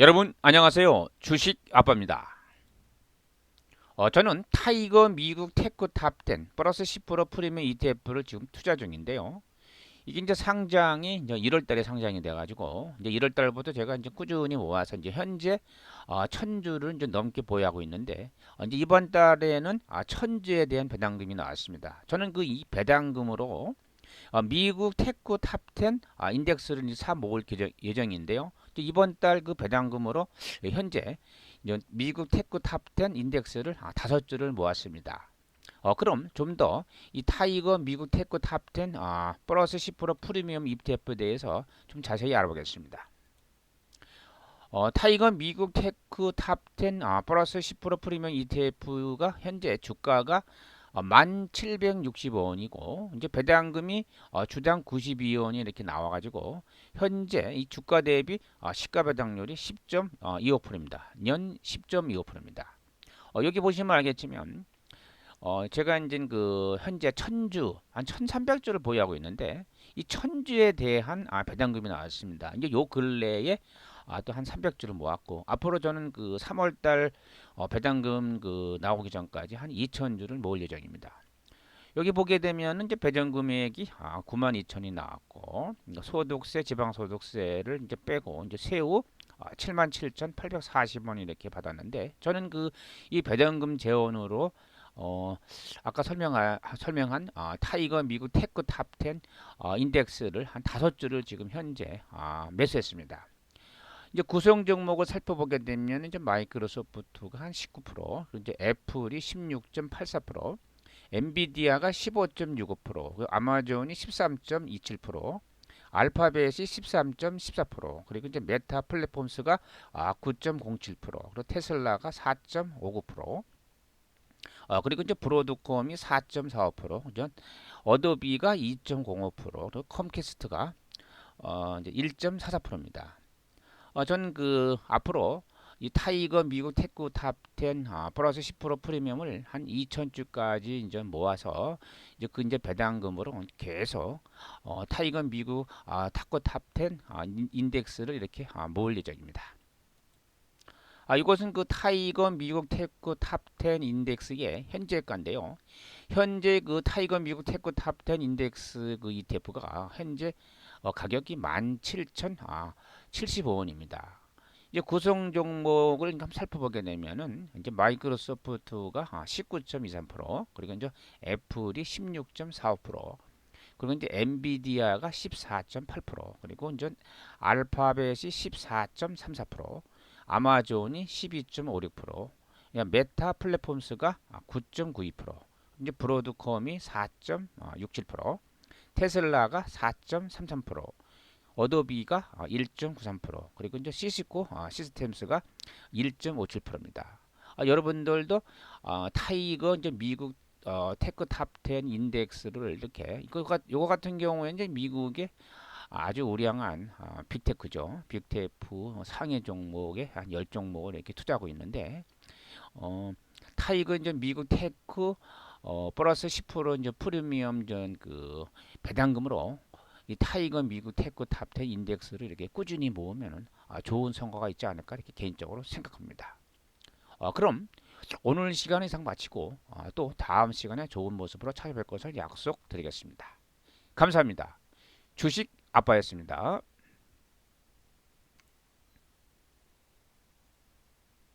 여러분 안녕하세요. 주식 아빠입니다. 어, 저는 타이거 미국 테크 탑10 플러스 10% 프리미엄 ETF를 지금 투자 중인데요. 이게 이제 상장이 이제 1월 달에 상장이 돼 가지고 이제 1월 달부터 제가 이제 꾸준히 모아서 이제 현재 어, 1000주를 이제 넘게 보유하고 있는데 어, 이제 이번 달에는 아, 1000주에 대한 배당금이 나왔습니다. 저는 그 이 배당금으로 어, 미국 테크 탑10 아, 인덱스를 사 모을 예정인데요. 또 이번 달 그 배당금으로 현재 미국 테크 탑10 인덱스를 아, 다섯 주를 모았습니다. 어, 그럼 좀 더 이 타이거 미국 테크 탑10 아, 플러스 10% 프리미엄 ETF에 대해서 좀 자세히 알아보겠습니다. 어, 타이거 미국 테크 탑10 아, 플러스 10% 프리미엄 ETF가 현재 주가가 어, 1,765원이고 이제 배당금이 어, 주당 92원이 이렇게 나와 가지고 현재 이 주가 대비 어, 시가 배당률이 10.25%입니다. 년 10.25%입니다. 어, 여기 보시면 알겠지만 어, 제가 이제 그 현재 천주 한 1,300주를 보유하고 있는데 이 천주에 대한 아, 배당금이 나왔습니다. 이제 요 근래에 아, 또 한 300주를 모았고 앞으로 저는 그 3월달 어, 배당금 그 나오기 전까지 한 2,000주를 모을 예정입니다. 여기 보게 되면 이제 배정 금액이 아, 92,000이 나왔고 그러니까 소득세, 지방소득세를 이제 빼고 이제 세후 아, 77,840원 이렇게 받았는데 저는 그 이 배정금 재원으로 어 아까 설명하, 설명한 아, 타이거 미국 테크 탑10 어, 인덱스를 한 다섯 주를 지금 현재 아, 매수했습니다. 이제 구성 종목을 살펴보게 되면 이제 마이크로소프트가 한 19%, 그리고 이제 애플이 16.84%, 엔비디아가 15.65%, 그리고 아마존이 13.27%, 알파벳이 13.14%, 그리고 이제 메타 플랫폼스가 아, 9.07%, 그리고 테슬라가 4.59%, 어, 그리고 이제 브로드콤이 4.45%, 그죠? 어도비가 2.05%, 그리고 컴캐스트가 어, 이제 1.44%입니다. 어, 저는 그 앞으로 이 타이거 미국 테크 탑10 아, 플러스 10% 프리미엄을 한 2,000주까지 이제 모아서 이제 그 이제 배당금으로 계속 어, 타이거 미국 아, 타코 탑10 아, 인- 인덱스를 이렇게 아, 모을 예정입니다. 아, 이것은 그 타이거 미국 테크 탑10 인덱스의 현재가인데요. 현재 그 타이거 미국 테크 탑10 인덱스 그 ETF가 현재 어, 가격이 17,075원입니다. 이제 구성 종목을 한번 살펴보게 되면은 이제 마이크로소프트가 아, 19.23% 그리고 이제 애플이 16.45% 그리고 이제 엔비디아가 14.8% 그리고 이제 알파벳이 14.34% 아마존이 12.56% 메타 플랫폼스가 9.92% 이제 브로드콤이 4.67% 테슬라가 4.33% 어도비가 1.93% 그리고 이제 시스코 아, 시스템스가 1.57%입니다. 아, 여러분들도 아, 타이거 이제 미국 어, 테크 탑10 인덱스를 이렇게 이거 같- 요거 같은 경우에 이제 미국의 아주 우량한 아, 빅테크죠. 빅테크 상해 종목에 한 10종목을 이렇게 투자하고 있는데 어, 타이거 이제 미국 테크 어, 플러스 10% 이제 프리미엄 전 그 배당금으로 이 타이거 미국 테크 탑10 인덱스를 이렇게 꾸준히 모으면은 아, 좋은 성과가 있지 않을까 이렇게 개인적으로 생각합니다. 아, 그럼 오늘 시간 이상 마치고 아, 또 다음 시간에 좋은 모습으로 찾아뵐 것을 약속드리겠습니다. 감사합니다. 주식 아빠였습니다.